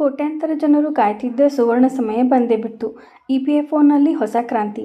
ಕೋಟ್ಯಾಂತರ ಜನರು ಕಾಯ್ತಿದ್ದ ಸುವರ್ಣ ಸಮಯ ಬಂದೇ ಬಿಟ್ಟು ಇ ಪಿ ಎಫ್ ಒನಲ್ಲಿ ಹೊಸ ಕ್ರಾಂತಿ.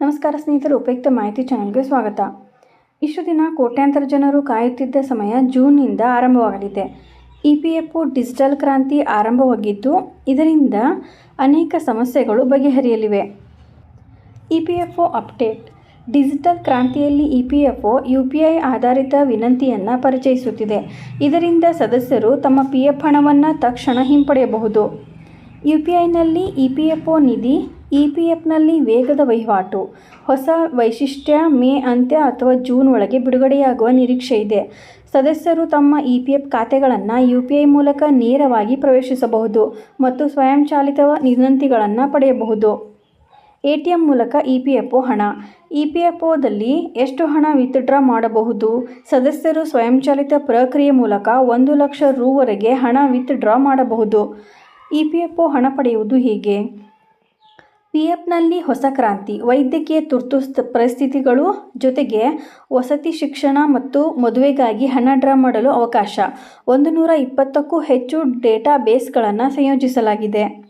ನಮಸ್ಕಾರ ಸ್ನೇಹಿತರು, ಉಪಯುಕ್ತ ಮಾಹಿತಿ ಚಾನಲ್ಗೆ ಸ್ವಾಗತ. ಇಷ್ಟು ದಿನ ಕೋಟ್ಯಾಂತರ ಜನರು ಕಾಯುತ್ತಿದ್ದ ಸಮಯ ಜೂನ್ನಿಂದ ಆರಂಭವಾಗಲಿದೆ. E P F O digital ಕ್ರಾಂತಿ ಆರಂಭವಾಗಿದ್ದು, ಇದರಿಂದ ಅನೇಕ ಸಮಸ್ಯೆಗಳು ಬಗೆಹರಿಯಲಿವೆ. E P F O update. Digital ಕ್ರಾಂತಿಯಲ್ಲಿ E P F O U P I ಆಧಾರಿತ ವಿನಂತಿಯನ್ನು ಪರಿಚಯಿಸುತ್ತಿದೆ. ಇದರಿಂದ ಸದಸ್ಯರು ತಮ್ಮ ಪಿ ಎಫ್ ಹಣವನ್ನು ತಕ್ಷಣ ಹಿಂಪಡೆಯಬಹುದು. ಯು ಪಿ ಐನಲ್ಲಿ ಇ ಪಿ ಎಫ್ ಒ ನಿಧಿ, ಇ ಪಿ ಎಫ್ನಲ್ಲಿ ವೇಗದ ವಹಿವಾಟು, ಹೊಸ ವೈಶಿಷ್ಟ್ಯ ಮೇ ಅಂತ್ಯ ಅಥವಾ ಜೂನ್ ಒಳಗೆ ಬಿಡುಗಡೆಯಾಗುವ ನಿರೀಕ್ಷೆ ಇದೆ. ಸದಸ್ಯರು ತಮ್ಮ ಇ ಪಿ ಎಫ್ ಖಾತೆಗಳನ್ನು ಯು ಪಿ ಐ ಮೂಲಕ ನೇರವಾಗಿ ಪ್ರವೇಶಿಸಬಹುದು ಮತ್ತು ಸ್ವಯಂಚಾಲಿತ ವಿನಂತಿಗಳನ್ನು ಪಡೆಯಬಹುದು. ಎ ಟಿ ಎಂ ಮೂಲಕ ಇ ಪಿ ಎಫ್ ಒ ಹಣ. ಇ ಪಿ ಎಫ್ ಒದಲ್ಲಿ ಎಷ್ಟು ಹಣ ವಿತ್ಡ್ರಾ ಮಾಡಬಹುದು? ಸದಸ್ಯರು ಸ್ವಯಂಚಾಲಿತ ಪ್ರಕ್ರಿಯೆ ಮೂಲಕ ಒಂದು ಲಕ್ಷ ರೂವರೆಗೆ ಹಣ ವಿತ್ಡ್ರಾ ಮಾಡಬಹುದು. ಇ ಪಿ ಎಫ್ ಒ ಹಣ ಪಡೆಯುವುದು ಹೀಗೆ? ಪಿ ಎಫ್ನಲ್ಲಿ ಹೊಸ ಕ್ರಾಂತಿ, ವೈದ್ಯಕೀಯ ತುರ್ತು ಸ್ಥ- ಪರಿಸ್ಥಿತಿಗಳು ಜೊತೆಗೆ ವಸತಿ ಶಿಕ್ಷಣ ಮತ್ತು ಮದುವೆಗಾಗಿ ಹಣ ಡ್ರಾ ಮಾಡಲು ಅವಕಾಶ. ಒಂದು ನೂರ ಇಪ್ಪತ್ತಕ್ಕೂ ಹೆಚ್ಚು ಡೇಟಾ ಬೇಸ್ಗಳನ್ನು ಸಂಯೋಜಿಸಲಾಗಿದೆ.